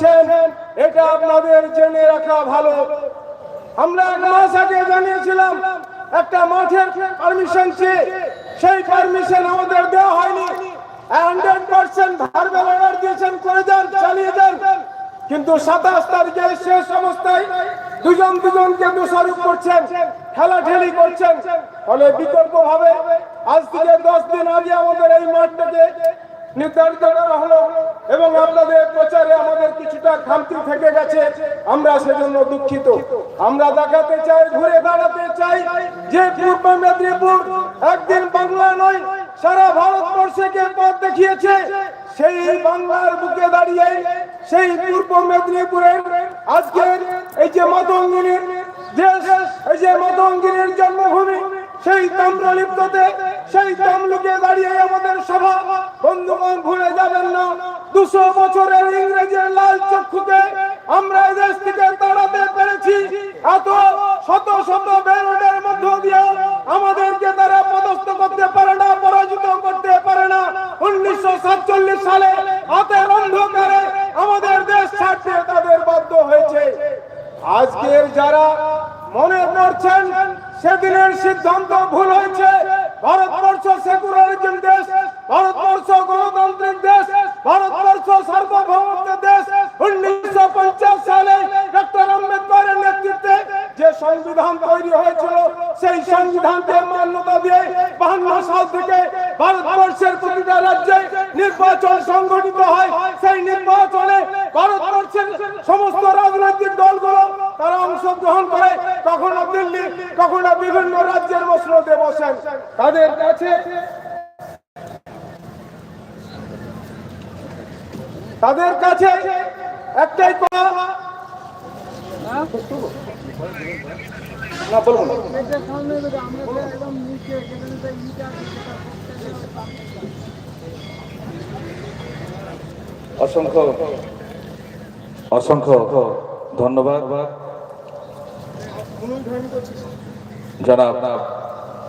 করছেন, এটা আপনাদের জেনে রাখা ভালো। আমরা এক মাস আগে জানিয়েছিলাম, একটা মাঠের পারমিশন চেয়ে, সেই পারমিশন আমাদের দেওয়া হয়নি। হান্ড্রেড পার্সেন্ট অর্ডার দিয়েছেন, করে চালিয়ে কিন্তু সাতাশ তারিখে শেষ অবস্থায় দুজন দুজনকে দোষারোপ করছেন খেলাঠেলি করছেন। ফলে বিকল্প ভাবে আজ থেকে দশ দিন আগে আমাদের এই মাঠটাকে নির্ধারিত করা হলো এবং আপনাদের প্রচারে আমাদের কিছুটা খামতি থেকে গেছে। আমরা সেজন্য দুঃখিত। আমরা দেখাতে চাই, ঘুরে দাঁড়াতে চাই যে পূর্ব মেদিনীপুর একদিন বাংলা নয়, সারা ভারতবর্ষকে পথ দেখিয়েছে, সেই বাংলার বুকে দাঁড়িয়ে, সেই পূর্ব মেদিনীপুরের আজকের এই যে মাতঙ্গিনীর দেশ, এই যে মাতঙ্গিনীর জন্মভূমি সেই তাম্রলিপ্ততে, সেই তামলুকে দাঁড়িয়ে আমাদের সভা। বন্ধুগণ, ভুলে যাবেন না, দুশো বছরের ইংরেজের লাল চক্ষুকে আমরা এই দেশ থেকে তাড়াতে পেরেছি। এত শত শত ব্যারোডের মধ্য দিয়ে আমাদেরকে তারা পদস্থ করতে পারে না, পরাজিত করতে পারে না। উনিশশো সাতচল্লিশ সালে হাতের অন্ধকারে আমাদের দেশ ছাড়তে তাদের বাধ্য হয়েছে। আজকের যারা সেদিনের সিদ্ধান্ত ভুল হয়েছে। ভারতবর্ষ সেকুলারিজম দেশ, ভারতবর্ষ গণতান্ত্রিক দেশ, ভারতবর্ষ সার্বভৌমত্ব দেশ। উনিশশো পঞ্চাশ সালে ডক্টর আম্বেদকরের নেতৃত্বে যে সংবিধান তৈরি হয়েছিল, সেই সংবিধানকে মান্যতা দিয়ে বাহান্ন সাল থেকে ভারতবর্ষের প্রতিটা রাজ্যে নির্বাচন সংগঠিত হয়। সেই নির্বাচনে ভারতবর্ষের সমস্ত রাজনৈতিক দলগুলো তারা অংশগ্রহণ করে কখনো দিল্লি কখনো বিভিন্ন রাজ্যের মসনদে বসেন। তাদের কাছে তাদের কাছে একটাই অসংখ্য অসংখ্য ধন্যবাদ। জনাব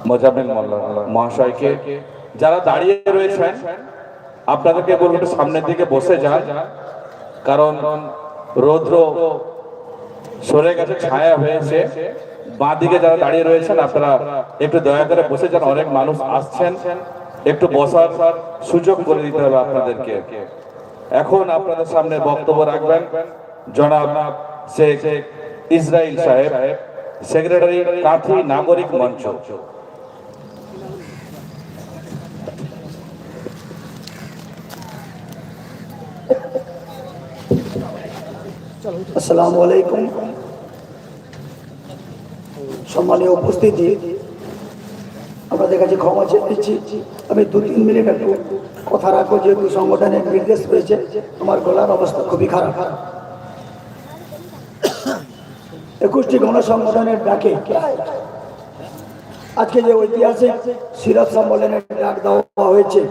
মোজামিল মহাশয়কে, যারা দাঁড়িয়ে রয়েছেন, আপনাদেরকে বলব একটু সামনের দিকে বসে যান। কারণ রৌদ্র সরে গেছে, ছায়া হয়েছে। বাঁ দিকে যারা দাঁড়িয়ে রয়েছেন, আপনারা একটু দয়া করে বসে যান। অনেক মানুষ আসছেন। একটু বসার সুযোগ করে দিতে হবে আপনাদেরকে। এখন আপনাদের সামনে বক্তব্য রাখবেন জনাব শেখ ইসরাইল সাহেব। সেক্রেটারি কাথি নাগরিক মঞ্চ। আসসালামু আলাইকুম। সম্মানীয় উপস্থিতি, আপনাদের কাছে ক্ষমা চেয়ে দিচ্ছি আমি দু তিন মিনিট একটু কথা রাখব, যেহেতু সংগঠনের নির্দেশ পেয়েছে আমার গলার অবস্থা খুবই খারাপ। একুশটি গণসংগঠনের ডাকে। আজকে যে ঐতিহাসিক সিরাজ সম্মেলনের ডাক দেওয়া হয়েছে,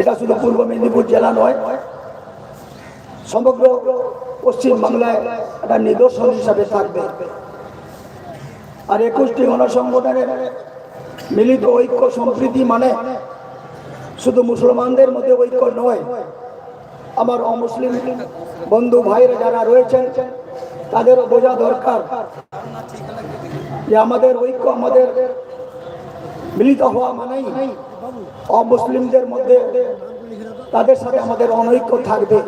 এটা শুধু পূর্ব মেদিনীপুর জেলা নয়, সমগ্র পশ্চিম বাংলায় একটা নিদর্শন হিসাবে থাকবে। আর একুশটি গণসংগঠনের মিলিত ঐক্য সম্প্রীতি মানে শুধু মুসলমানদের মধ্যে ঐক্য নয়, আমার অমুসলিম বন্ধু ভাইরা যারা রয়েছেন তাদেরও বোঝা দরকার যে আমাদের ঐক্য, আমাদের মিলিত হওয়া মানেই অমুসলিমদের মধ্যে তাদের সাথে আমাদের অনৈক্য থাকবে।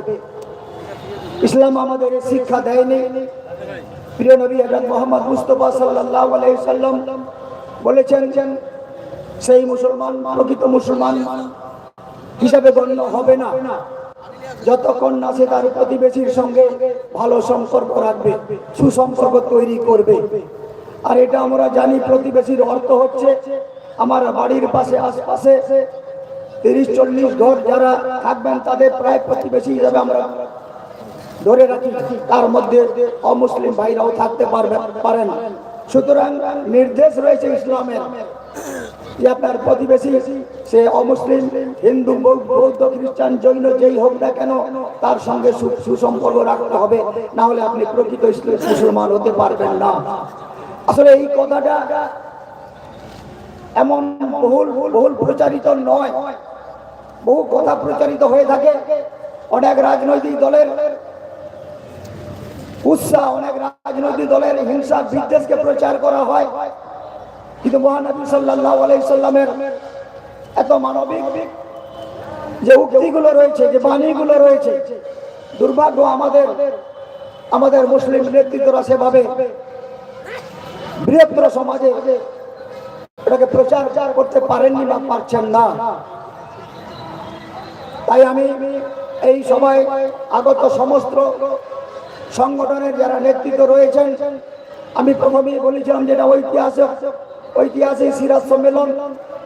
ইসলাম আমাদের শিক্ষা দেয়নি। প্রিয় নবী হজরত মোহাম্মদ মুস্তফা সাল্লাল্লাহু আলাইহি সাল্লাম বলেছেন, সেই মুসলমান, প্রকৃত মুসলমান হিসাবে গণ্য হবে না। যতক্ষণ না সে তার প্রতিবেশীর সঙ্গে ভালো সম্পর্ক রাখবে, সুসম্পর্ক তৈরি করবে। আর এটা আমরা জানি প্রতিবেশীর অর্থ হচ্ছে, আমার বাড়ির পাশে, আশপাশে তিরিশ, চল্লিশ ঘর যারা থাকবেন, তাদের প্রায় প্রতিবেশী হিসাবে আমরা ধরে রাখি। তার মধ্যে অমুসলিম ভাইরাও থাকতে পারবে পারেন। সুতরাং নির্দেশ রয়েছে ইসলামের। আপনার প্রতিবেশী, সে অমুসলিম, হিন্দু বৌদ্ধ, খ্রিস্টান, জৈন, যেই হোক না কেন, তার সঙ্গে সুসম্পর্ক রাখতে হবে। না হলে আপনি প্রকৃত মুসলমান হতে পারবেন না। আসলে এই কথাটা এমন বহুল বহুল প্রচারিত নয়। বহু কথা প্রচারিত হয়ে থাকে। অনেক রাজনৈতিক দলের উৎসাহ, অনেক রাজনৈতিক দলের হিংসা, বিদ্বেষকে প্রচার করা হয়। কিন্তু মহানবী সাল্লাহ আলাইসাল্লামের এত মানবিক যে উক্তিগুলো রয়েছে, যে বাণীগুলো রয়েছে, দুর্ভাগ্য আমাদের আমাদের মুসলিম নেতৃত্বরা সেভাবে বৃহত্তর সমাজে এটাকে প্রচার করতে পারেননি বা পারছেন না। তাই আমি এই সময় আগত সমস্ত সংগঠনের যারা নেতৃত্ব রয়েছেন, আমি প্রথমেই বলেছিলাম যেটা ঐতিহাসিক ঐতিহাসিক সিরাজ সম্মেলন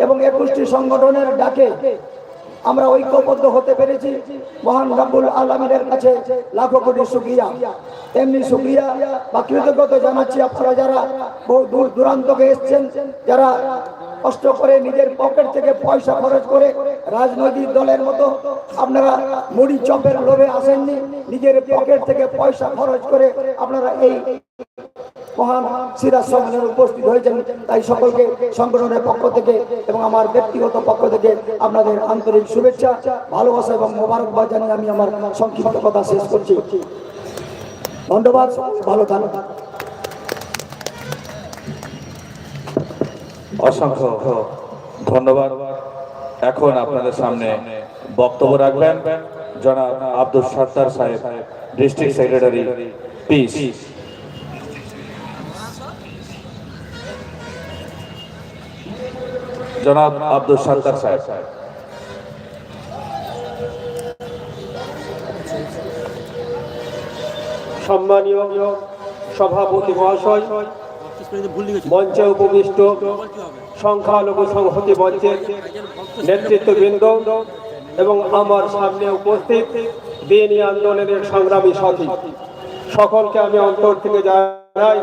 এবং একুশটি সংগঠনের ডাকে আমরা ঐক্যবদ্ধ হতে পেরেছি। মহান রাব্বুল আলমিনের কাছে লাখো কোটি শুক্রিয়া। এমনি শুক্রিয়া বা কৃতজ্ঞতা জানাচ্ছি আপনারা যারা বহু দূর দূরান্তকে এসছেন, যারা কষ্ট করে নিজের পকেট থেকে পয়সা খরচ করে রাজনৈতিক দলের মতো আপনারা মুড়ি চপের লোভে আসেননি, নিজের পকেট থেকে পয়সা খরচ করে আপনারা এই মহান সিরাজ সম্মেলনে উপস্থিত হয়েছেন। তাই সকলকে সংগঠনের পক্ষ থেকে এবং আমার ব্যক্তিগত পক্ষ থেকে আপনাদের আন্তরিক শুভেচ্ছা, ভালোবাসা এবং মোবারকবাদ জানিয়ে আমি আমার সংক্ষিপ্ত কথা শেষ করছি। ধন্যবাদ, ভালো থাকুন। অসংখ্য ধন্যবাদ। এখন আপনাদের সামনে বক্তব্য রাখবেন। জনাব আব্দুল সত্তার সাহেব, ডিস্ট্রিক্ট সেক্রেটারি, পিস। জনাব আব্দুল সত্তার সাহেব। সম্মানীয় সভাপতি মহাশয়, মঞ্চে উপবিষ্ট সংখ্যালঘু সংহতি মঞ্চের নেতৃত্ববৃন্দ এবং আমার সামনে উপস্থিত দিনী আন্দোলনের সংগ্রামী সাথী। সকলকে আমি অন্তর থেকে জানাই,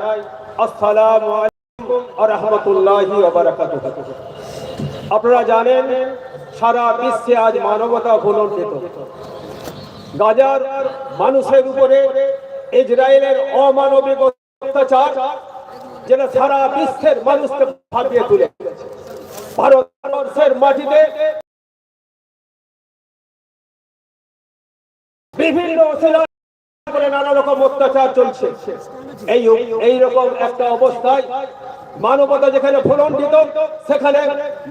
আসসালামু আলাইকুম ওয়া রাহমাতুল্লাহি আপনারা জানেন, সারা বিশ্বে আজ মানবতা ভুলণ্ঠিত গাজার মানুষের উপরে ইসরায়েলের অমানবিক অত্যাচার যেটা সারা বিশ্বের মানুষকে ভাবিয়ে তুলে ভারতবর্ষের মাটিতে বিভিন্ন নানা রকম অত্যাচার চলছে। এই রকম একটা অবস্থায় মানবতা যেখানে ভুলণ্ঠিত সেখানে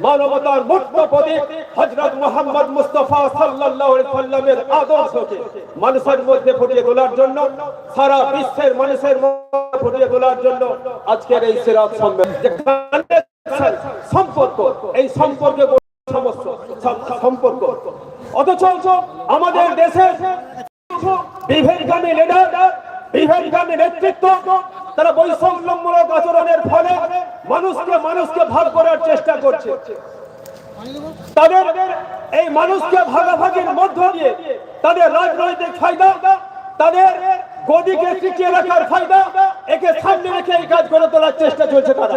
মানবতার মুক্ত প্রতীক হজরত মোহাম্মদ মুস্তফা সাল্লামের আদর্শকে মানুষের মধ্যে ফুটিয়ে তোলার জন্য, সারা বিশ্বের মানুষের মধ্যে ফুটিয়ে তোলার জন্য আজকের এই সিরাত সম্মেলন সম্পর্ক, এই সম্পর্কে সম্পর্ক। অথচ আমাদের দেশে বিভেদগামী লিডার বিভেদগামী নেতৃত্ব, তারা বৈষম্যমূলক আচরণের ফলে মানুষকে মানুষকে ভাগ করার চেষ্টা করছে। তাদের এই মানুষকে ভাগাভাগির মধ্য দিয়ে তাদের রাজনৈতিক ফায়দা, তাদের গদিকে টিকিয়ে রাখার ফায়দা, একে সামনে রেখে এই কাজ করে তোলার চেষ্টা চলছে তারা।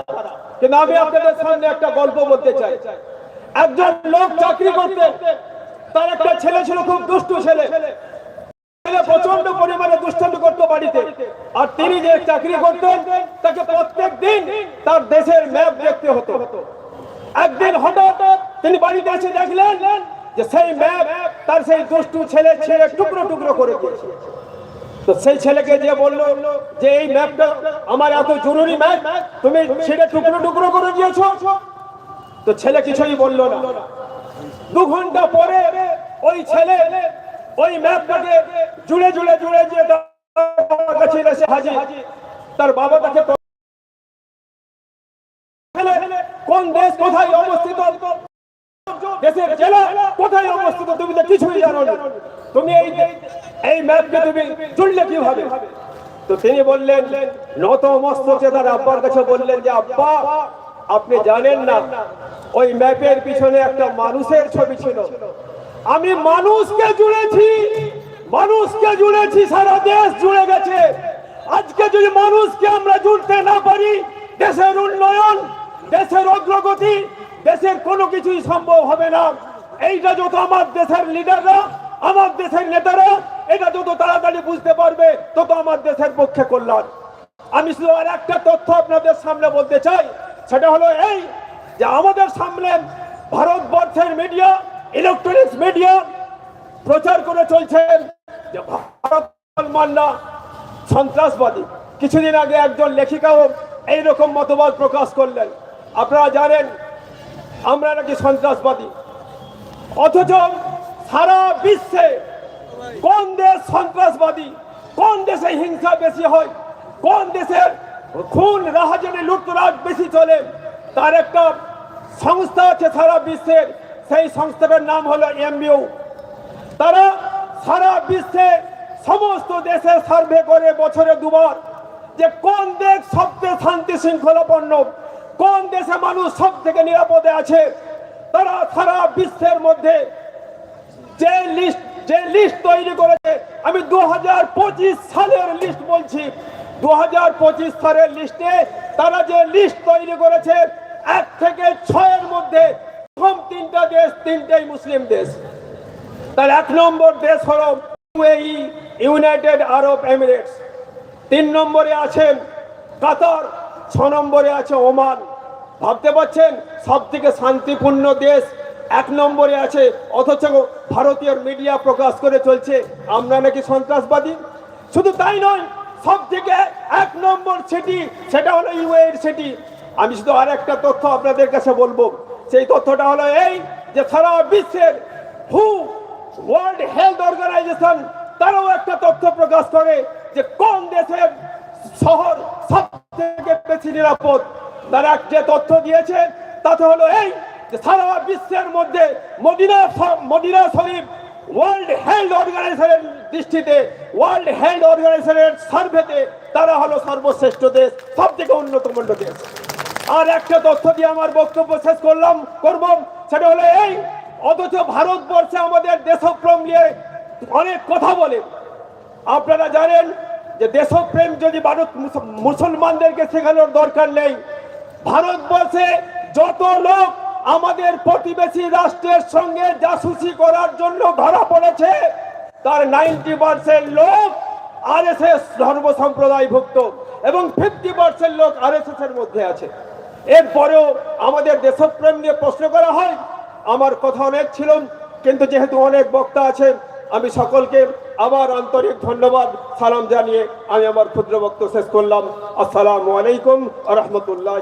কিন্তু আমি আপনাদের সামনে একটা গল্প বলতে চাই। একজন লোক চাকরি করতে, তার একটা ছেলে ছিল খুব দুষ্টু ছেলে। ছেলে ছেলে ছেলে ছেলেকে বলল যে এই ম্যাপটা আমার এত জরুরি ম্যাপ তুমি সেটা টুকরো টুকরো করে দিয়েছ। তো ছেলে কিছুই বলল না। দু ঘণ্টা পরে ওই ছেলে ওই ম্যাপটাকে জুড়ে জুড়ে জুড়ে যে কাছে এসে হাজির। তার বাবা তাকে কোন দেশ কোথায় অবস্থিত? দেশের জেলা কোথায় অবস্থিত? তুমি তো কিছুই জানো না। তুমি এই এই ম্যাপকে তুমি কীভাবে? তো তিনি বললেন, নত মস্তকে তার আব্বার কাছে বললেন যে, আব্বা, আপনি জানেন না, ওই ম্যাপের পিছনে একটা মানুষের ছবি ছিল। আমি মানুষকে জুড়েছি মানুষকে জুড়েছি, সারা দেশ জুড়ে গেছে। আজকে যদি মানুষকে আমরা জুড়তে না পারি, দেশের উন্নয়ন, দেশের অগ্রগতি, দেশের কোনো কিছুই সম্ভব হবে না। এইটা যত আমার দেশের লিডাররা আমার দেশের নেতারা, এটা যত তাড়াতাড়ি বুঝতে পারবে, তত আমার দেশের পক্ষে কল্যাণ। আমি শুধু আর একটা তথ্য আপনাদের সামনে বলতে চাই, সেটা হলো এই যে আমাদের সামনে ভারতবর্ষের মিডিয়া ইলেকট্রনিক্স মিডিয়া প্রচার করে চলছেন যে ভারত মান্না সন্ত্রাসবাদী। কিছুদিন আগে একজন লেখিকাও এইরকম মতবাদ প্রকাশ করলেন। আপনারা জানেন, আমরা নাকি সন্ত্রাসবাদী। অথচ সারা বিশ্বে কোন দেশ সন্ত্রাসবাদী, কোন দেশে হিংসা বেশি হয়, কোন দেশের খুন, রাহাজানি, লুটতরাজ বেশি চলে, তার একটা সংস্থা আছে সারা বিশ্বের। সেই সংস্থাটার নাম হলো এমবিউ। তারা সারা বিশ্বে সমস্ত দেশে সার্ভে করে বছরে দুবার যে কোন দেশ সবচেয়ে শান্তি শৃঙ্খলাপন্ন কোন দেশে মানুষ সব থেকে নিরাপদে আছে, তারা সারা বিশ্বের মধ্যে যে লিস্ট যে লিস্ট তৈরি করেছে, আমি দু হাজার পঁচিশ সালের লিস্ট বলছি। দু হাজার পঁচিশ সালের লিস্টে তারা যে লিস্ট তৈরি করেছে, এক থেকে ছয়ের মধ্যে প্রথম তিনটা দেশ, তিনটেই মুসলিম দেশ। তার এক নম্বর দেশ হল ইউএই ইউনাইটেড আরব এমিরেটস তিন নম্বরে আছেন কাতার, ছ নম্বরে আছে ওমান। ভাবতে পারছেন? সব থেকে শান্তিপূর্ণ দেশ। এক নম্বরে আছে, অথচ ভারতীয় মিডিয়া প্রকাশ করে চলছে, আমরা নাকি সন্ত্রাসবাদী? শুধু তাই নয় সব থেকে এক নম্বর সিটি সেটা হলো ইউএর সিটি আমি শুধু আর একটা তথ্য আপনাদের কাছে বলব। সেই তথ্যটা হলো এই যে সারা বিশ্বের হু ওয়ার্ল্ড হেলথ অর্গানাইজেশন তারাও একটা তথ্য প্রকাশ করে যে কোন দেশের শহর সব থেকে বেশি নিরাপদ। তারা যে তথ্য দিয়েছে, তাতে হলো এই যে সারা বিশ্বের মধ্যে মদিনা মদিনা শরীফ ওয়ার্ল্ড হেলথ অর্গানাইজেশনের দৃষ্টিতে, ওয়ার্ল্ড হেলথ অর্গানাইজেশনের সার্ভেতে তারা হলো সর্বশ্রেষ্ঠ দেশ সব থেকে উন্নতম দেশ। আর একটা তথ্য দিয়ে আমার বক্তব্য শেষ করলাম, করব। সেটা হলো এই, অথচ ভারতবর্ষে আমাদের দেশপ্রেম নিয়ে অনেক কথা বলে। আপনারা জানেন যে দেশপ্রেম যদি ভারত মুস- মুসলমানদেরকে শেখানোর দরকার নেই, ভারতবর্ষে যত লোক আমাদের প্রতিবেশী রাষ্ট্রের সঙ্গে জাসুসি করার জন্য ধরা পড়েছে, তার নাইনটি পার্সেন্ট লোক আর এস এস ধর্ম সম্প্রদায়ভুক্ত এবং ফিফটি পার্সেন্ট লোক আর এস এস এর মধ্যে আছে। এরপরেও আমাদের দেশপ্রেম নিয়ে প্রশ্ন করা হয়। আমার কথা অনেক ছিল, কিন্তু যেহেতু অনেক বক্তা আছেন, আমি সকলকে আবার আন্তরিক ধন্যবাদ, সালাম জানিয়ে আমি আমার ক্ষুদ্র বক্তব্য শেষ করলাম। আসসালামু আলাইকুম রহমতুল্লাহ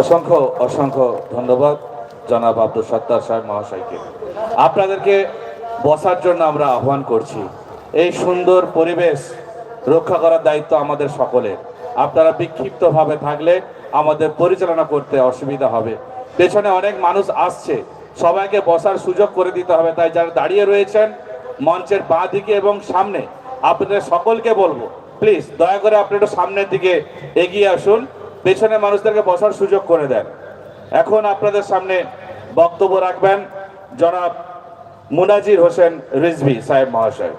অসংখ্য অসংখ্য ধন্যবাদ, জনাব আব্দুল সত্তার সাহেব মহাশয়কে। আপনাদেরকে বসার জন্য আমরা আহ্বান করছি। এই সুন্দর পরিবেশ রক্ষা করার দায়িত্ব আমাদের সকলের। আপনারা বিক্ষিপ্তভাবে থাকলে আমাদের পরিচালনা করতে অসুবিধা হবে। পেছনে অনেক মানুষ আসছে। সবাইকে বসার সুযোগ করে দিতে হবে। তাই যারা দাঁড়িয়ে রয়েছেন মঞ্চের বাঁ দিকে এবং সামনে, আপনাদের সকলকে বলব, প্লিজ দয়া করে আপনি একটু সামনের দিকে এগিয়ে আসুন। পেছনে মানুষদেরকে বসার সুযোগ করে দেন। এখন আপনাদের সামনে বক্তব্য রাখবেন জনাব মুনাজির হোসেন রিজভি সাহেব মহাশয়।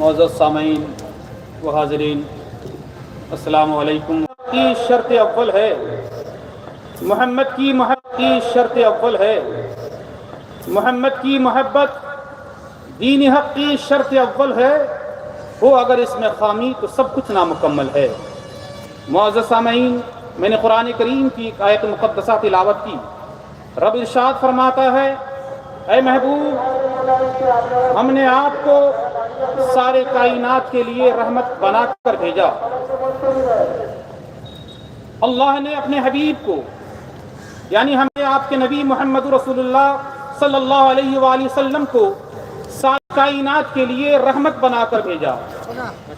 معزز سامعین و حاضرین، السلام علیکم۔ کی شرط اول ہے؟ محمد کی محبت کی شرط اول ہے۔ محمد کی محبت دین حق کی شرط اول ہے۔ وہ اگر اس میں خامی تو سب کچھ نامکمل ہے۔ معزز سامعین، میں نے قرآن کریم کی ایک آیت مقدسہ تلاوت کی۔ رب ارشاد فرماتا ہے، اے محبوب، ہم نے آپ کو سارے کائنات کے لیے رحمت بنا کر بھیجا۔ اللہ نے اپنے حبیب کو یعنی ہمیں آپ کے نبی محمد رسول اللہ صلی اللہ علیہ وآلہ وسلم کو سارے کائنات کے لیے رحمت بنا کر بھیجا۔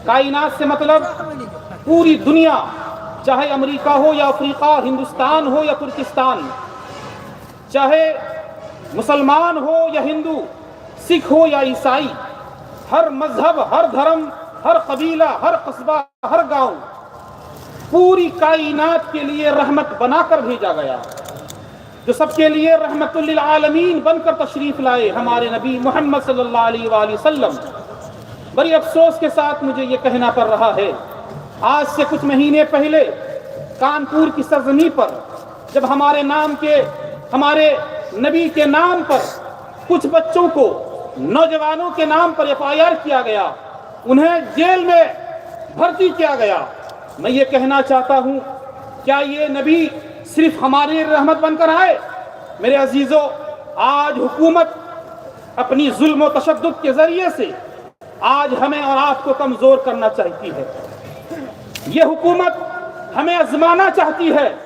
کائنات سے مطلب پوری دنیا، چاہے امریکہ ہو یا افریقہ، ہندوستان ہو یا ترکستان، چاہے مسلمان ہو یا ہندو، سکھ ہو یا عیسائی ہر مذہب، ہر دھرم، ہر قبیلہ، ہر قصبہ، ہر گاؤں پوری کائنات کے لیے رحمت بنا کر بھیجا گیا جو سب کے لیے رحمت للعالمین بن کر تشریف لائے ہمارے نبی محمد صلی اللہ علیہ وآلہ وسلم۔ بڑی افسوس کے ساتھ مجھے یہ کہنا پڑ رہا ہے۔ آج سے کچھ مہینے پہلے کانپور کی سرزمی پر جب ہمارے نام کے، ہمارے نبی کے نام پر کچھ بچوں کو نوجوانوں کے نام پر ایف آئی آر کیا گیا، انہیں جیل میں بھرتی کیا گیا۔ میں یہ کہنا چاہتا ہوں، کیا یہ نبی صرف ہمارے رحمت بن کر آئے؟ میرے عزیزوں آج حکومت اپنی ظلم و تشدد کے ذریعے سے آج ہمیں اور آپ کو کمزور کرنا چاہتی ہے۔ یہ حکومت ہمیں ازمانا چاہتی ہے۔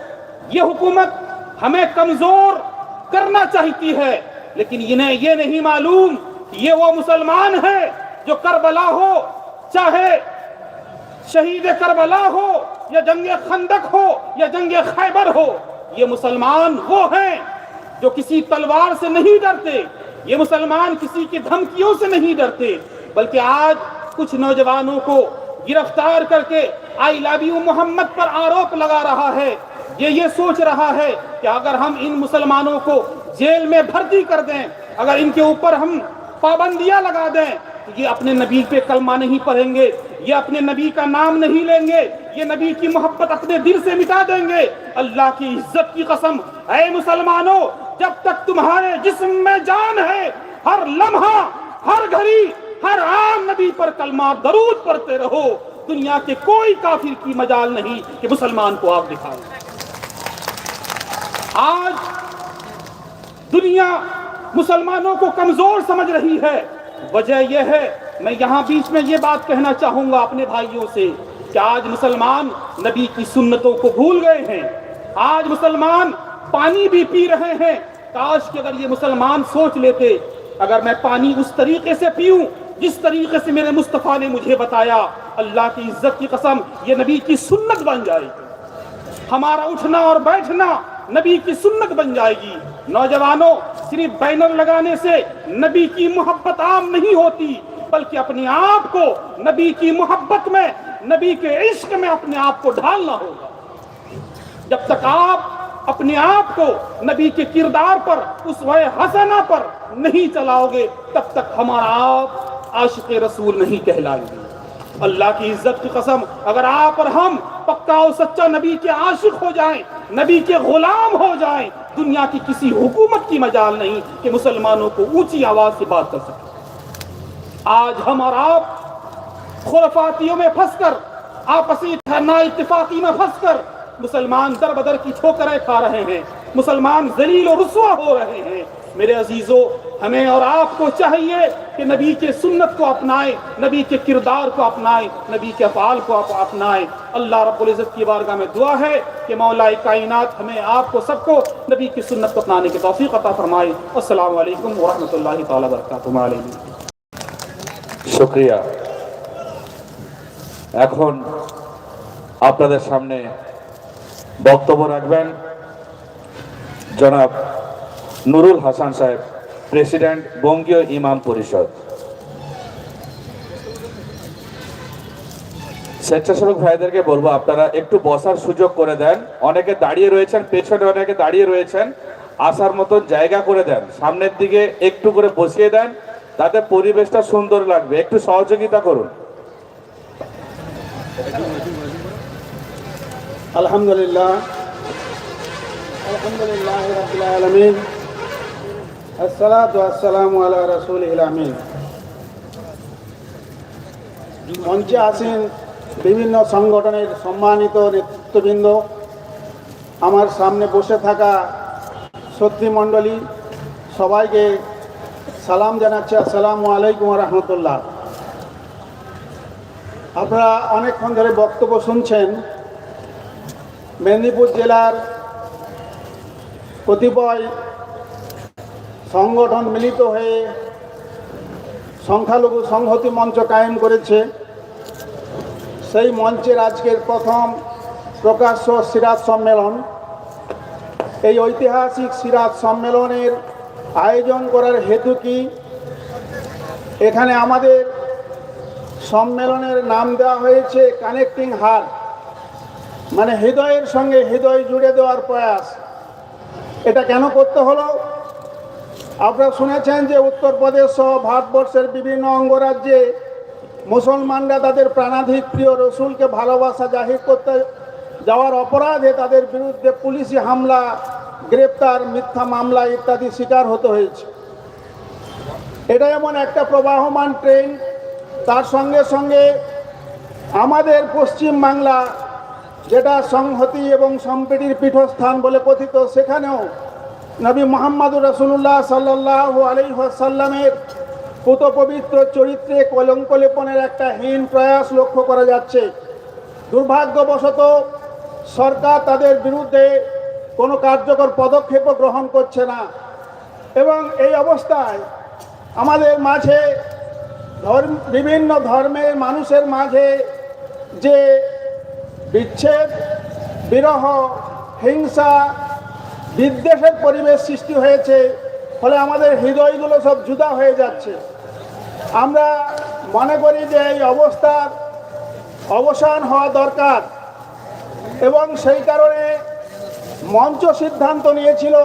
یہ حکومت ہمیں کمزور کرنا چاہتی ہے۔ لیکن انہیں یہ نہیں معلوم یہ وہ مسلمان ہے جو کربلا ہو، چاہے شہید کربلا ہو، یا جنگ خندق ہو، یا جنگ خیبر ہو، یہ مسلمان وہ ہیں جو کسی تلوار سے نہیں ڈرتے، یہ مسلمان کسی کی دھمکیوں سے نہیں ڈرتے، بلکہ آج کچھ نوجوانوں کو گرفتار کر کے آئی لابی محمد پر آروپ لگا رہا ہے، یہ یہ سوچ رہا ہے کہ اگر ہم ان مسلمانوں کو جیل میں بھرتی کر دیں، اگر ان کے اوپر ہم پابندیاں لگا دیں۔ یہ اپنے نبی پہ کلمہ نہیں پڑھیں گے، یہ اپنے نبی کا نام نہیں لیں گے، یہ نبی کی محبت اپنے دل سے مٹا دیں گے۔ اللہ کی عزت کی قسم، اے مسلمانوں، جب تک تمہارے جسم میں جان ہے، ہر لمحہ، ہر گھڑی، ہر عام نبی پر کلمہ درود پڑھتے رہو۔ دنیا کے کوئی کافر کی مجال نہیں کہ مسلمان کو آپ دکھائیں آج دنیا مسلمانوں کو کمزور سمجھ رہی ہے۔ وجہ یہ ہے، میں یہاں بیچ میں یہ بات کہنا چاہوں گا اپنے بھائیوں سے کہ آج مسلمان نبی کی سنتوں کو بھول گئے ہیں۔ آج مسلمان پانی بھی پی رہے ہیں۔ کاش کہ اگر یہ مسلمان سوچ لیتے، اگر میں پانی اس طریقے سے پیوں جس طریقے سے میرے مصطفیٰ نے مجھے بتایا، اللہ کی عزت کی قسم، یہ نبی کی سنت بن جائے گی۔ ہمارا اٹھنا اور بیٹھنا نبی کی سنت بن جائے گی۔ نوجوانوں صرف بینر لگانے سے نبی کی محبت عام نہیں ہوتی، بلکہ اپنے آپ کو نبی کی محبت میں، نبی کے عشق میں اپنے آپ کو ڈھالنا ہوگا۔ جب تک آپ اپنے آپ کو نبی کے کردار پر، اس حسنہ پر نہیں چلاؤ گے، تب تک ہمارا آپ عاشق رسول نہیں کہلائیں گے۔ اللہ کی عزت کی قسم، اگر آپ اور ہم پکا و سچا نبی کے عاشق ہو جائیں، نبی کے غلام ہو جائیں، دنیا کی کسی حکومت کی مجال نہیں کہ مسلمانوں کو اونچی آواز سے بات کر سکے آج ہم اور آپ خرفاتیوں میں پھنس کر، آپسی نا اتفاقی میں پھنس کر مسلمان در بدر کی ٹھوکریں کھا رہے ہیں، مسلمان ذلیل و رسوا ہو رہے ہیں۔ میرے عزیزو، ہمیں اور آپ کو چاہیے کہ نبی کے سنت کو اپنائیں، نبی کے کردار کو اپنائیں، نبی کے افعال کو اپنائیں۔ اللہ رب العزت کی بارگاہ میں دعا ہے کہ مولا کائنات ہمیں آپ کو سب کو نبی کی سنت کو اپنانے کی توفیق عطا فرمائے۔ السلام علیکم ورحمۃ اللہ تعالیٰ وبرکاتہ۔ علیکم شکریہ۔ এখন আপনাদের সামনে বক্তব্য রাখবেন জনাব নুরুল হাসান সাহেব, প্রেসিডেন্ট বঙ্গীয় ইমাম পরিষদ। স্বেচ্ছাসেবক ভাইদেরকে বলব, আপনারা একটু বসার সুযোগ করে দেন। অনেকে দাঁড়িয়ে রয়েছেন, পেছনে অনেকে দাঁড়িয়ে রয়েছেন। আসার মতন জায়গা করে দেন। সামনের দিকে একটু করে বসিয়ে দেন, তাতে পরিবেশটা সুন্দর লাগবে। একটু সহযোগিতা করুন। আলহামদুলিল্লাহ। আলহামদুলিল্লাহ রাব্বিল আলামিন আসসালাতু ওয়াসসালামু আলা রাসূলিল আমিন মঞ্চে আছেন বিভিন্ন সংগঠনের সম্মানিত নেতৃত্ববৃন্দ আমার সামনে বসে থাকা সত্যি মণ্ডলী সবাইকে সালাম জানাচ্ছি। আসসালামু আলাইকুম রহমতুল্লাহ। আপনারা অনেকক্ষণ ধরে বক্তব্য শুনছেন। মেদিনীপুর জেলার কতিপয় সংগঠন মিলিত হয়ে সংখ্যালঘু সংহতি মঞ্চ কায়েম করেছে। সেই মঞ্চের আজকের প্রথম প্রকাশ্য সিরাজ সম্মেলন। এই ঐতিহাসিক সিরাজ সম্মেলনের আয়োজন করার হেতু কি? এখানে আমাদের সম্মেলনের নাম দেওয়া হয়েছে কানেক্টিং হার্ট মানে হৃদয়ের সঙ্গে হৃদয় জুড়ে দেওয়ার প্রয়াস। এটা কেন করতে হলো? আপনারা শুনেছেন যে উত্তরপ্রদেশ সহ ভারতবর্ষের বিভিন্ন অঙ্গরাজ্যে মুসলমানরা তাদের প্রাণাধিক প্রিয় রসুলকে ভালোবাসা জাহির করতে যাওয়ার অপরাধে তাদের বিরুদ্ধে পুলিশি হামলা, গ্রেপ্তার, মিথ্যা মামলা ইত্যাদি শিকার হতে হয়েছে। এটা এমন একটা প্রবাহমান ট্রেন, তার সঙ্গে সঙ্গে আমাদের পশ্চিম বাংলা, যেটা সংহতি এবং সম্প্রীতির পীঠস্থান বলে কথিত, সেখানেও নবী মোহাম্মদুর রসুল্লাহ সাল্লাহ আলহাসাল্লামের পুত পবিত্র চরিত্রে কলঙ্ক লেপনের একটা হীন প্রয়াস লক্ষ্য করা যাচ্ছে। দুর্ভাগ্যবশত সরকার তাদের বিরুদ্ধে কোনো কার্যকর পদক্ষেপও গ্রহণ করছে না। এবং এই অবস্থায় আমাদের মাঝে ধর্ম, বিভিন্ন ধর্মের মানুষের মাঝে যে বিচ্ছেদ, বিরহ, হিংসা বিদ্বেষের পরিবেশ সৃষ্টি হয়েছে, ফলে আমাদের হৃদয়গুলো সব জুদা হয়ে যাচ্ছে। আমরা মনে করি যে এই অবস্থার অবসান হওয়া দরকার এবং সেই কারণে মঞ্চ সিদ্ধান্ত নিয়েছিল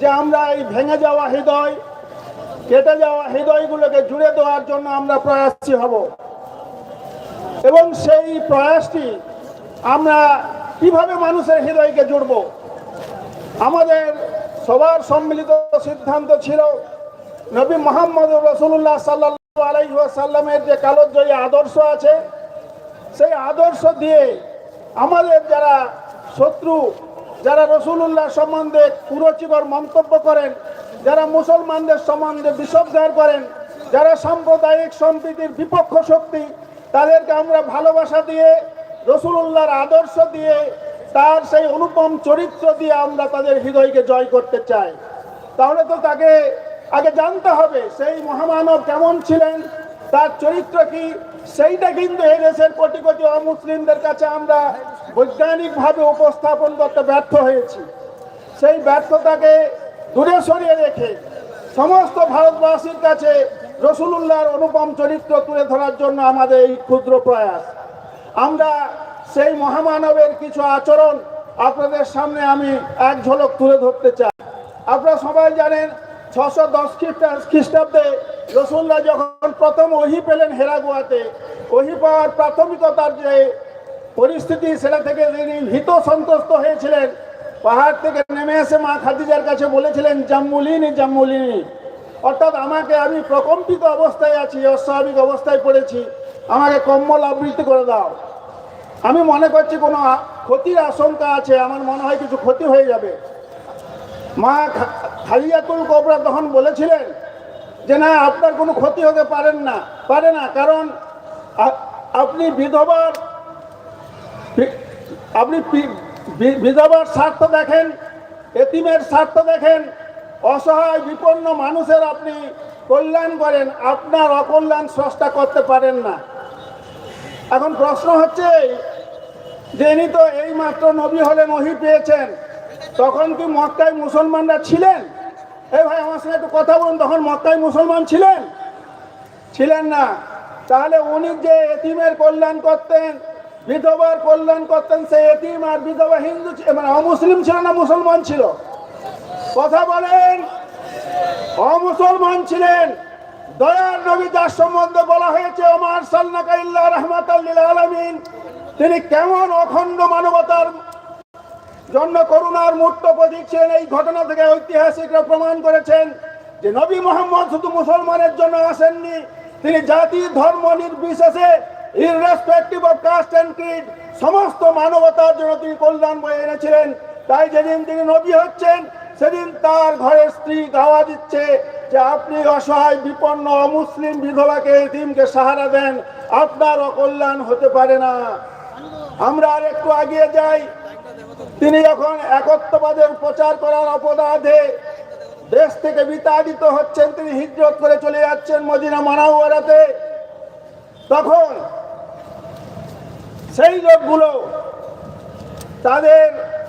যে আমরা এই ভেঙে যাওয়া হৃদয়, কেটে যাওয়া হৃদয়গুলোকে জুড়ে দেওয়ার জন্য আমরা প্রয়াসী হব। এবং সেই প্রয়াসটি আমরা কীভাবে মানুষের হৃদয়কে জুড়ব? আমাদের সবার সম্মিলিত সিদ্ধান্ত ছিল নবী মোহাম্মদ রসুল্লাহ সাল্লাহ আলাইসাল্লামের যে কালোজয়ী আদর্শ আছে, সেই আদর্শ দিয়ে আমাদের যারা শত্রু, যারা রসুল্লাহ সম্বন্ধে কুরচিকর মন্তব্য করেন, যারা মুসলমানদের সম্বন্ধে বিষোদ্গার করেন, যারা সাম্প্রদায়িক সম্প্রীতির বিপক্ষ শক্তি, তাদেরকে আমরা ভালোবাসা দিয়ে রসুল্লাহর আদর্শ দিয়ে তার সেই অনুপম চরিত্র দিয়ে আমরা তাদের হৃদয়কে জয় করতে চাই। তাহলে তো তাকে আগে জানতে হবে, সেই মহামানব কেমন ছিলেন, তার চরিত্র কি? সেইটা কিন্তু এই দেশের কোটি কোটি অমুসলিমদের কাছে আমরা বৈজ্ঞানিকভাবে উপস্থাপন করতে ব্যর্থ হয়েছি। সেই ব্যর্থতাকে দূরে সরিয়ে রেখে সমস্ত ভারতবাসীর কাছে রসুলুল্লাহর অনুপম চরিত্র তুলে ধরার জন্য আমাদের এই ক্ষুদ্র প্রয়াস। আমরা সেই মহামানবের কিছু আচরণ আপনাদের সামনে আমি এক ঝলক তুলে ধরতে চাই। আপনারা সবাই জানেন, ছশো দশ খ্রিস্টাব্দে রসুল্লাহ যখন প্রথম ওহি পেলেন হেরাগুয়াতে, ওহি পাওয়ার প্রাথমিকতার যে পরিস্থিতি, সেটা থেকে তিনি ভীত সন্তুষ্ট হয়েছিলেন। পাহাড় থেকে নেমে এসে মা খাদিজার কাছে বলেছিলেন, জাম্মুলিনি জাম্মুলিনি। অর্থাৎ আমাকে আমি প্রকম্পিত অবস্থায় আছি, অস্বাভাবিক অবস্থায় পড়েছি। আমাকে কম্বল আবৃত্তি করে দাও। আমি মনে করছি কোনো ক্ষতির আশঙ্কা আছে, আমার মনে হয় কিছু ক্ষতি হয়ে যাবে। মা খালিয়াতুল কোবরা তখন বলেছিলেন যে, না, আপনার কোনো ক্ষতি হতে পারেন না, পারে না, কারণ আপনি বিধবার আপনি বিধবার স্বার্থ দেখেন, এতিমের স্বার্থ দেখেন, অসহায়, বিপন্ন মানুষের আপনি কল্যাণ করেন, আপনার অকল্যাণ স্রষ্টা করতে পারেন না। এখন প্রশ্ন হচ্ছে যে ইনি তো এই মাত্র নবী হলেন ওহি পেয়েছেন, তখন কি মক্কায় মুসলমানরা ছিলেন? এই ভাই, আমার সঙ্গে একটু কথা বলুন, তখন মক্কায় মুসলমান ছিলেন? ছিলেন না। তাহলে উনি যে এতিমের কল্যাণ করতেন, বিধবার কল্যাণ করতেন, সেই এতিম আর বিধবা হিন্দু মানে অমুসলিম ছিল না, মুসলমান ছিল? কথা বলেন। অমুসলমান ছিলেন। দয়ার নবী যার সম্বন্ধে বলা হয়েছে ওমার সাল্লাকা ইল্লা রহমাতাল্লিল আলামিন তিনি কেমন অখণ্ড মানবতার জন্য করুণার মূর্ত প্রতীক ছিলেন এই ঘটনা থেকে ঐতিহাসিকরা প্রমাণ করেছেন যে নবী মোহাম্মদ শুধু মুসলমানের জন্য আসেননি, তিনি জাতি, ধর্ম, নির্বিশেষে irrespective of caste and creed সমস্ত মানবতার জন্য তিনি কল্যাণ বয়ে এনেছিলেন। তাই যেদিন তিনি নবী হচ্ছেন, সেদিন তার ঘরের স্ত্রী গাওয়া দিচ্ছে। যে আপনি অসহায়, বিপন্ন, অমুসলিম বিধবাকে, এতিমকে সাহারা দেন আপনার অকল্যাণ হতে পারে না। আমরা আর একটু এগিয়ে যাই। তিনি যখন একত্ববাদের প্রচার করার অপরাধে দেশ থেকে বিতাড়িত হচ্ছেন, তিনি হিজরত করে চলে যাচ্ছেন মদিনা মানাওয়ারাতে, তখন সেই লোকগুলো তাদের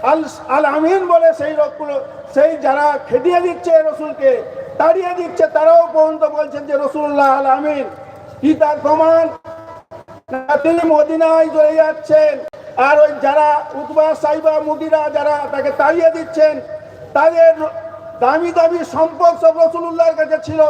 আল আল আমিন বলে সেই লোকগুলো সেই যারা খেদিয়ে দিচ্ছে রসুলকে, তাড়িয়ে দিচ্ছে, তারাও পর্যন্ত বলছেন যে রসুল্লাহ আল আমিন, কি তার প্রমাণ? তিনি মদিনায় চলে যাচ্ছেন। আর ওই যারা উতবা সাইবা মুদিরা যারা তাকে তাড়িয়ে দিচ্ছেন, তাদের দামি দামি সম্পদ সব রসুল্লাহর কাছে ছিল।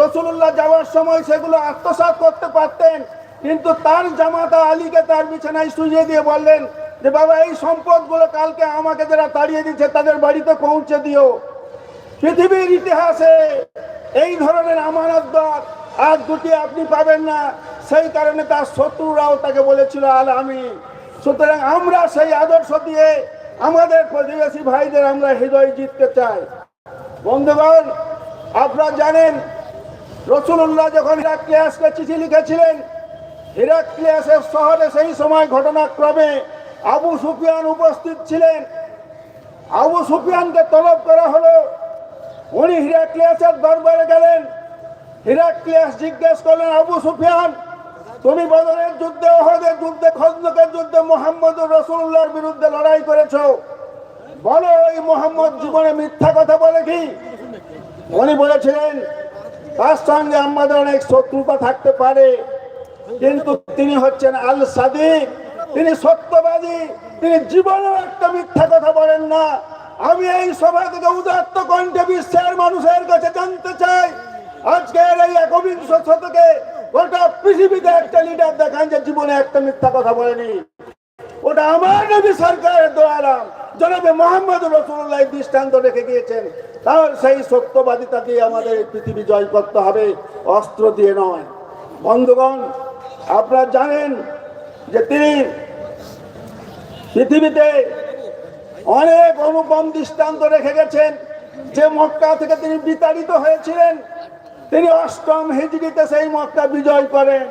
রসুল্লাহ যাওয়ার সময় সেগুলো আত্মসাৎ করতে পারতেন, কিন্তু তার জামাতা আলীকে তার বিছানায় শুয়ে দিয়ে বললেন যে বাবা, এই সম্পদগুলো কালকে আমাকে যারা তাড়িয়ে দিচ্ছে তাদের বাড়িতে পৌঁছে দিও। পৃথিবীর ইতিহাসে এই ধরনের আমানতদার আর দুটি আপনি পাবেন না। সেই কারণে তার শত্রুরাও তাকে বলেছিল, আল আমি সুতরাং আমরা সেই আদর্শ দিয়ে আমাদের প্রতিবেশী ভাইদের আমরা হৃদয় জিততে চাই। বন্ধুগণ, আপনারা জানেন রসুল্লাহ যখন হিরাক্লিয়াসকে চিঠি লিখেছিলেন, হিরাক্লিয়াসের শহরে সেই সময় ঘটনাক্রমে আবু সুফিয়ান উপস্থিত ছিলেন। আবু সুফিয়ানকে তলব করা হলো। উনি হিরাক্লিয়াসের দরবারে গেলেন। হিরাক্লিয়াস জিজ্ঞেস করলেন, আবু সুফিয়ান, তুমি বদরের যুদ্ধে, ওহদের যুদ্ধে খন্দকের যুদ্ধে মোহাম্মদ রসুল্লাহর বিরুদ্ধে লড়াই করেছ। বলো এই মোহাম্মদ জীবনে মিথ্যা কথা বলে কি? উনি বলেছিলেন, তার সঙ্গে আমাদের অনেক শত্রুতা থাকতে পারে, কিন্তু তিনি হচ্ছেন আল সাদিক তিনি সত্যবাদী, তিনি জীবনেও একটা মিথ্যা কথা বলেন না। আমি এই সভা থেকে উদাত্ত কণ্ঠে বিশ্বের মানুষের কাছে জানতে চাই, আজকের এই একবিংশ শতকে গোটা পৃথিবীতে একটা লিডার দেখান যে জীবনে একটা মিথ্যা কথা বলেনি। ওটা আমার নবী সরকারের দোয়ারাম, জনাবে মোহাম্মদ রসুল্লাহ দৃষ্টান্ত রেখে গিয়েছেন। তার সেই সত্যবাদিতা দিয়ে আমাদের পৃথিবী জয় করতে হবে, অস্ত্র দিয়ে নয়। বন্ধুগণ, আপনারা জানেন যে তিনি পৃথিবীতে অনেক অনুপম দৃষ্টান্ত রেখে গেছেন, যে মক্কা থেকে তিনি বিতাড়িত হয়েছিলেন, তিনি অষ্টম হিজড়িতে সেই মক্কা বিজয় করেন।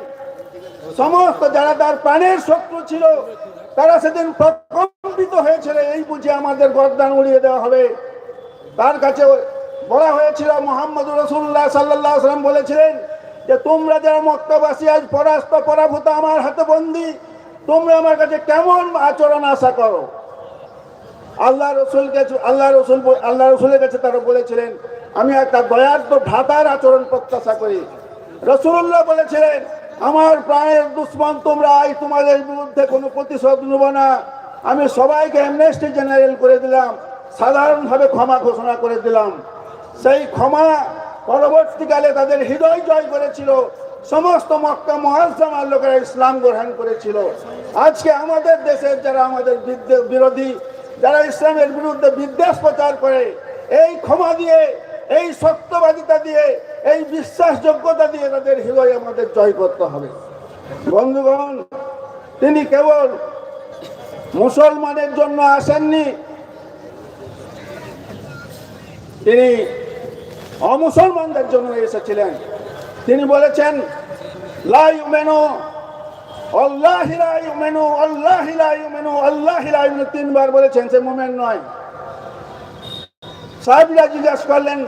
সমস্ত যারা তার প্রাণের শত্রু ছিল, তারা সেদিন প্রকম্পিত হয়েছিল, এই বুঝে আমাদের গরদান উড়িয়ে দেওয়া হবে। তার কাছে বলা হয়েছিল মোহাম্মদ রসুল্লাহ সাল্লাহ সাল্লাম বলেছিলেন যে, তোমরা যারা মক্কাবাসী, আজ পরাস্ত, পরাভূত, আমার হাতে বন্দি তোমরা আমার কাছে কেমন আচরণ আশা করো? আল্লাহ রসুলকে আল্লাহ রসুল আল্লাহ রসুলের কাছে তারা বলেছিলেন, আমি একটা দয়ার্থ ভ্রাতার আচরণ প্রত্যাশা করি। রসুল্লাহ বলেছিলেন, আমার প্রাণের দুশ্মন তোমরা আই তোমাদের বিরুদ্ধে কোনো প্রতিশোধ নেব না। আমি সবাইকে অ্যামনেস্টি জেনারেল করে দিলাম, সাধারণভাবে ক্ষমা ঘোষণা করে দিলাম। সেই ক্ষমা পরবর্তীকালে তাদের হৃদয় জয় করেছিল। সমস্ত মক্কা মহাজামার লোকেরা ইসলাম গ্রহণ করেছিল। আজকে আমাদের দেশের যারা আমাদের বিরোধী, যারা ইসলামের বিরুদ্ধে বিদ্বেষ প্রচার করে, এই ক্ষমা দিয়ে, এই সত্যবাদিতা দিয়ে, এই বিশ্বাসযোগ্যতা দিয়ে তাদের হৃদয় আমাদের জয় করতে হবে। বন্ধুগণ, তিনি কেবল মুসলমানের জন্য আসেননি, তিনি অমুসলমানদের জন্য এসেছিলেন। তিনি বলেছেন তিনবার বলেছেন, সে মোমেন নয়। সাহেবরা জিজ্ঞাসা করলেন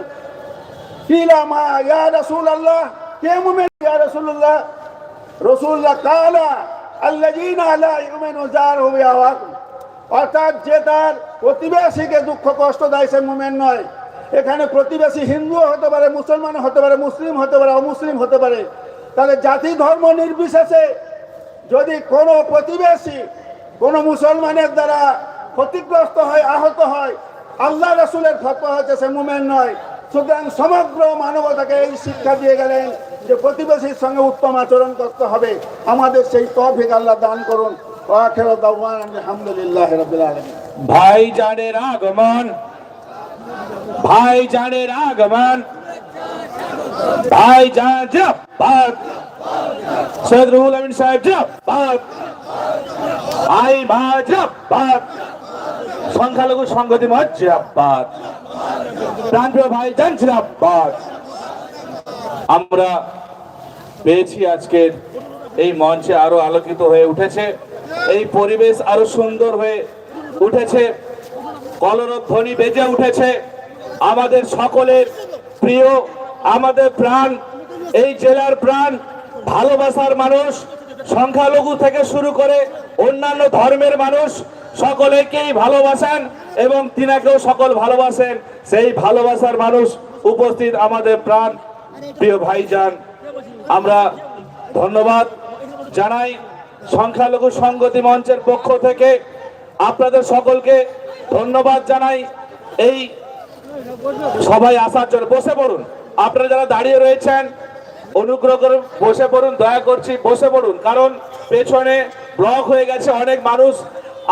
মা ইয়া রাসূল আল্লাহ কে ইয়া জারহু বিআওয়াক অর্থাৎ যে তার প্রতিবেশীকে দুঃখ কষ্ট দেয়, সে মুমিন নয়। এখানে প্রতিবেশী হিন্দু হতে পারে, মুসলমান হতে পারে, মুসলিম হতে পারে, অমুসলিম হতে পারে, তাহলে জাতি ধর্ম নির্বিশেষে যদি কোনো প্রতিবেশী কোনো মুসলমানের দ্বারা ক্ষতিগ্রস্ত হয়, আহত হয়, আল্লাহ রসুলের ফতোয়া হচ্ছে সে মুমেন নয়। সুতরাং সমগ্র মানবতাকে এই শিক্ষা দিয়ে গেলেন যে প্রতিবেশীর সঙ্গে উত্তম আচরণ করতে হবে। আমাদের সেই তফিক আল্লাহ দান করুন। আলহামদুলিল্লাহ ভাই জানের আগমন ভাই জানের আগমন ভাই জান জিন্দাবাদ সৈয়দ রুহুল আমিন সাহেব জিন্দাবাদ ভাই মা জিন্দাবাদ সংখ্যালঘু সংগতি মত জিন্দাবাদ প্রাণপ্রিয় ভাই জান আমরা পেয়েছি আজকের এই মঞ্চে আরও আলোকিত হয়ে উঠেছে। এই পরিবেশ আরও সুন্দর হয়ে উঠেছে। কলরধ্বনি বেজে উঠেছে। আমাদের সকলের প্রিয়, আমাদের প্রাণ, এই জেলার প্রাণ, ভালোবাসার মানুষ, সংখ্যালঘু থেকে শুরু করে অন্যান্য ধর্মের মানুষ, সকলেকেই ভালোবাসেন এবং তিনাকেও সকল ভালোবাসেন। সেই ভালোবাসার মানুষ উপস্থিত আমাদের প্রাণ। প্রিয় ভাইজান, আমরা ধন্যবাদ জানাই সংখ্যালঘু সংগতি মঞ্চের পক্ষ থেকে। আপনাদের সকলকে ধন্যবাদ জানাই। এই সবাই আসার জন্য বসে পড়ুন। আপনারা যারা দাঁড়িয়ে রয়েছেন, অনুগ্রহ করে বসে পড়ুন, দয়া করছি বসে পড়ুন। কারণ পেছনে ব্লক হয়ে গেছে, অনেক মানুষ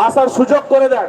আসার সুযোগ করে দেন।